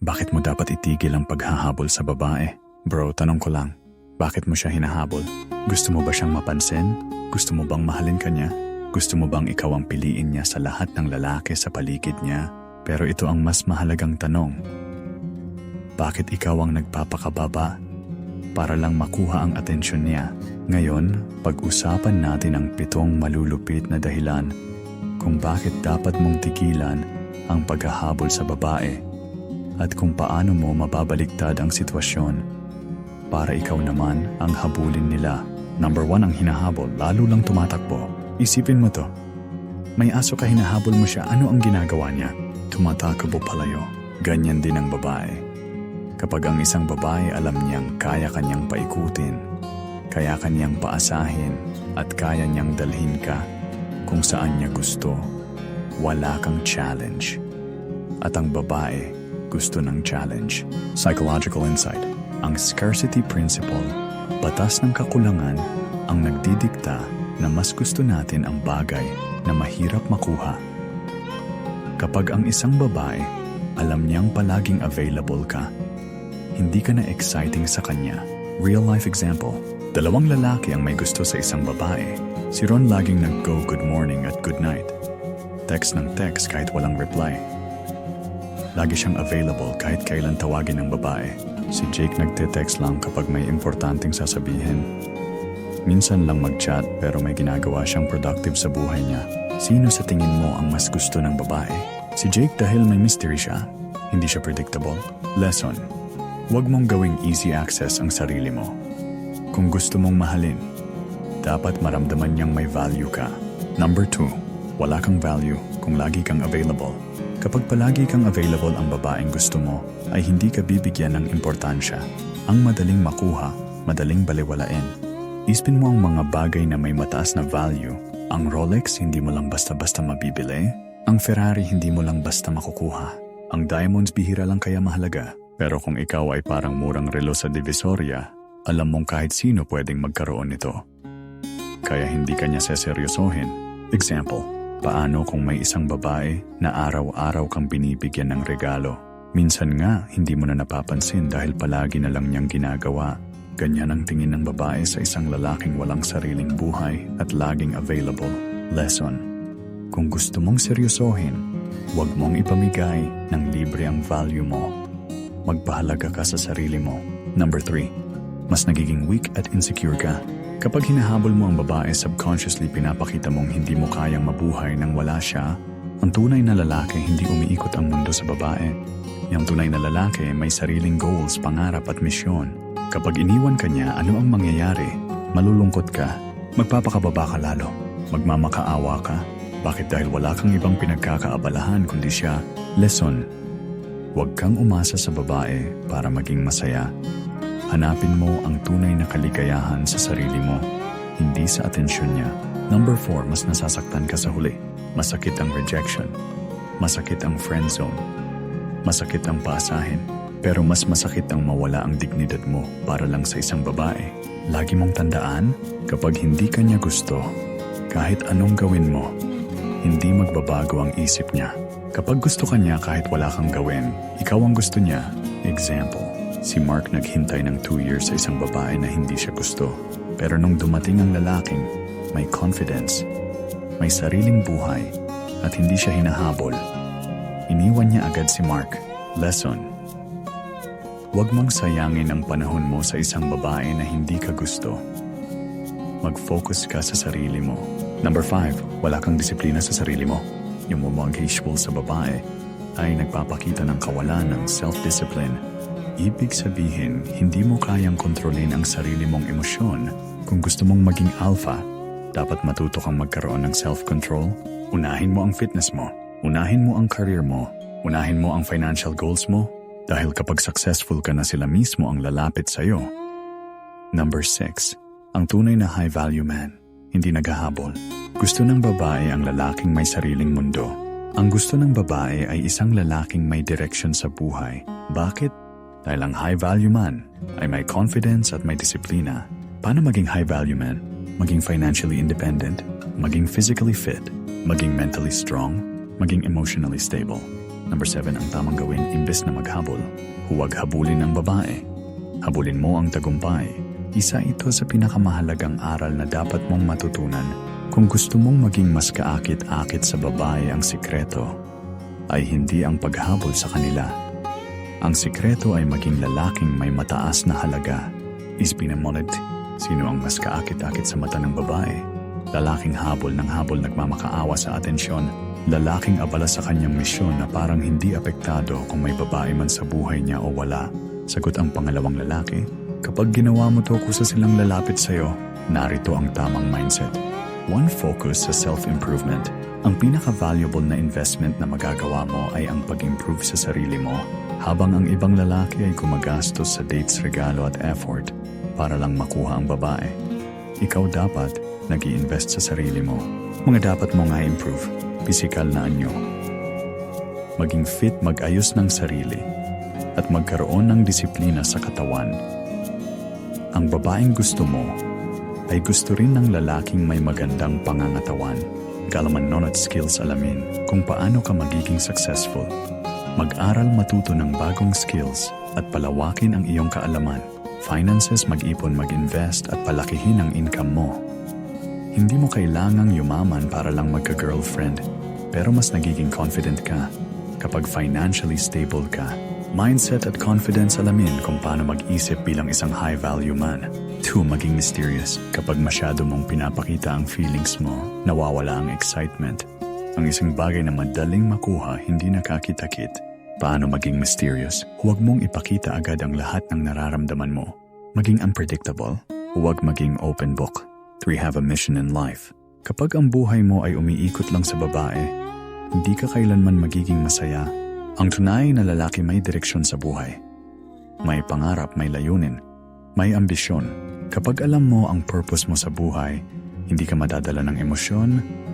Bakit mo dapat itigil ang paghahabol sa babae? Bro, tanong ko lang. Bakit mo siya hinahabol? Gusto mo ba siyang mapansin? Gusto mo bang mahalin ka niya? Gusto mo bang ikaw ang piliin niya sa lahat ng lalaki sa paligid niya? Pero ito ang mas mahalagang tanong. Bakit ikaw ang nagpapakababa? Para lang makuha ang atensyon niya. Ngayon, pag-usapan natin ang pitong malulupit na dahilan kung bakit dapat mong tigilan ang paghahabol sa babae at kung paano mo mababaliktad ang sitwasyon para ikaw naman ang habulin nila. Number one ang hinahabol, lalo lang tumatakbo. Isipin mo to. May aso ka hinahabol mo siya, ano ang ginagawa niya? Tumatakbo palayo. Ganyan din ang babae. Kapag ang isang babae alam niyang kaya kanyang paikutin, kaya kanyang paasahin, at kaya niyang dalhin ka kung saan niya gusto, wala kang challenge. At ang babae gusto ng challenge. Psychological insight. Ang scarcity principle, batas ng kakulangan, ang nagdidikta na mas gusto natin ang bagay na mahirap makuha. Kapag ang isang babae, alam niyang palaging available ka, hindi ka na exciting sa kanya. Real life example, dalawang lalaki ang may gusto sa isang babae. Si Ron laging nag-go good morning at good night. Text ng text kahit walang reply. Lagi siyang available kahit kailan tawagin ng babae. Si Jake nagte-text lang kapag may importanteng sasabihin. Minsan lang mag-chat pero may ginagawa siyang productive sa buhay niya. Sino sa tingin mo ang mas gusto ng babae? Si Jake dahil may mystery siya. Hindi siya predictable. Lesson. Huwag mong gawing easy access ang sarili mo. Kung gusto mong mahalin, dapat maramdaman niyang may value ka. Number 2. Wala kang value kung lagi kang available. Kapag palagi kang available ang babaeng gusto mo, ay hindi ka bibigyan ng importansya. Ang madaling makuha, madaling baliwalain. Ispin mo ang mga bagay na may mataas na value. Ang Rolex hindi mo lang basta-basta mabibili. Ang Ferrari hindi mo lang basta makukuha. Ang diamonds bihira lang kaya mahalaga. Pero kung ikaw ay parang murang relo sa Divisoria, alam mong kahit sino pwedeng magkaroon nito. Kaya hindi kanya seseryosohin. Example, paano kung may isang babae na araw-araw kang binibigyan ng regalo? Minsan nga, hindi mo na napapansin dahil palagi na lang niyang ginagawa. Ganyan ang tingin ng babae sa isang lalaking walang sariling buhay at laging available. Lesson. Kung gusto mong seryosohin, huwag mong ipamigay ng libre ang value mo. Magpahalaga ka sa sarili mo. Number 3. Mas nagiging weak at insecure ka. Kapag hinahabol mo ang babae, subconsciously pinapakita mong hindi mo kayang mabuhay nang wala siya, ang tunay na lalaki hindi umiikot ang mundo sa babae. Yung tunay na lalaki may sariling goals, pangarap at misyon. Kapag iniwan ka niya, ano ang mangyayari? Malulungkot ka, magpapakababa ka lalo, magmamakaawa ka. Bakit dahil wala kang ibang pinagkakaabalahan kundi siya? Lesson, Huwag kang umasa sa babae para maging masaya. Hanapin mo ang tunay na kaligayahan sa sarili mo, hindi sa atensyon niya. Number 4, mas nasasaktan ka sa huli. Masakit ang rejection. Masakit ang friend zone. Masakit ang paasahin. Pero mas masakit ang mawala ang dignidad mo para lang sa isang babae. Lagi mong tandaan, kapag hindi ka niya gusto, kahit anong gawin mo, hindi magbabago ang isip niya. Kapag gusto ka niya kahit wala kang gawin, ikaw ang gusto niya. Example, si Mark naghintay ng 2 years sa isang babae na hindi siya gusto. Pero nung dumating ang lalaking, may confidence, may sariling buhay, at hindi siya hinahabol, iniwan niya agad si Mark. Lesson, Huwag mong sayangin ang panahon mo sa isang babae na hindi ka gusto. Mag-focus ka sa sarili mo. Number 5, wala kang disiplina sa sarili mo. Yung mamangkasual sa babae ay nagpapakita ng kawalan ng self-discipline. Ibig sabihin, hindi mo kayang kontrolin ang sarili mong emosyon. Kung gusto mong maging alpha, dapat matuto kang magkaroon ng self-control. Unahin mo ang fitness mo. Unahin mo ang career mo. Unahin mo ang financial goals mo. Dahil kapag successful ka na sila mismo ang lalapit sa'yo. Number 6. Ang tunay na high-value man, hindi naghahabol. Gusto ng babae ang lalaking may sariling mundo. Ang gusto ng babae ay isang lalaking may direction sa buhay. Bakit? Dahil ang high-value man ay may confidence at may disiplina. Paano maging high-value man? Maging financially independent, maging physically fit, maging mentally strong, maging emotionally stable. Number 7 ang tamang gawin imbes na maghabol. Huwag habulin ang babae. Habulin mo ang tagumpay. Isa ito sa pinakamahalagang aral na dapat mong matutunan kung gusto mong maging mas kaakit-akit sa babae ang sikreto ay hindi ang paghabol sa kanila. Ang sikreto ay maging lalaking may mataas na halaga. Ispinamonit, sino ang mas kaakit-akit sa mata ng babae? Lalaking habol ng habol nagmamakaawa sa atensyon. Lalaking abala sa kanyang misyon na parang hindi apektado kung may babae man sa buhay niya o wala. Sagot ang pangalawang lalaki, kapag ginawa mo to kusa silang lalapit sa'yo, narito ang tamang mindset. One focus sa self-improvement. Ang pinaka-valuable na investment na magagawa mo ay ang pag-improve sa sarili mo, habang ang ibang lalaki ay gumagastos sa dates, regalo at effort para lang makuha ang babae. Ikaw dapat nag invest sa sarili mo. Mga dapat mo nga improve, physical na anyo. Maging fit mag-ayos ng sarili at magkaroon ng disiplina sa katawan. Ang babaeng gusto mo ay gusto rin ng lalaking may magandang pangangatawan. Galaman at skills alamin kung paano ka magiging successful. Mag-aral matuto ng bagong skills at palawakin ang iyong kaalaman. Finances mag-ipon mag-invest at palakihin ang income mo. Hindi mo kailangang yumaman para lang magka-girlfriend, pero mas nagiging confident ka kapag financially stable ka. Mindset at confidence alamin kung paano mag-isip bilang isang high-value man. 2. Maging mysterious. Kapag masyado mong pinapakita ang feelings mo, nawawala ang excitement. Ang isang bagay na madaling makuha hindi nakakita-kit. Paano maging mysterious? Huwag mong ipakita agad ang lahat ng nararamdaman mo. Maging unpredictable. Huwag maging open book. 3. Have a mission in life. Kapag ang buhay mo ay umiikot lang sa babae, hindi ka kailanman magiging masaya. Ang tunay na lalaki may direksyon sa buhay. May pangarap, may layunin, may ambisyon. Kapag alam mo ang purpose mo sa buhay, hindi ka madadala ng emosyon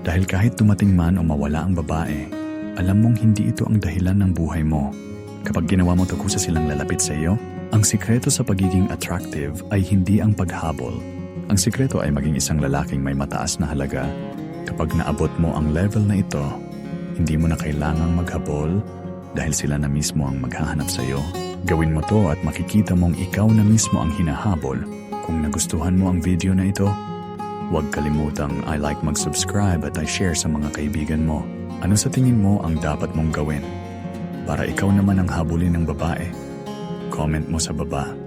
dahil kahit dumating man o mawala ang babae, alam mong hindi ito ang dahilan ng buhay mo. Kapag ginawa mo to kusa silang lalapit sa iyo, ang sikreto sa pagiging attractive ay hindi ang paghabol. Ang sikreto ay maging isang lalaking may mataas na halaga. Kapag naabot mo ang level na ito, hindi mo na kailangang maghabol dahil sila na mismo ang maghahanap sa iyo. Gawin mo to at makikita mong ikaw na mismo ang hinahabol. Kung nagustuhan mo ang video na ito, huwag kalimutang I like mag-subscribe at I share sa mga kaibigan mo. Ano sa tingin mo ang dapat mong gawin? Para ikaw naman ang habulin ng babae. Comment mo sa baba.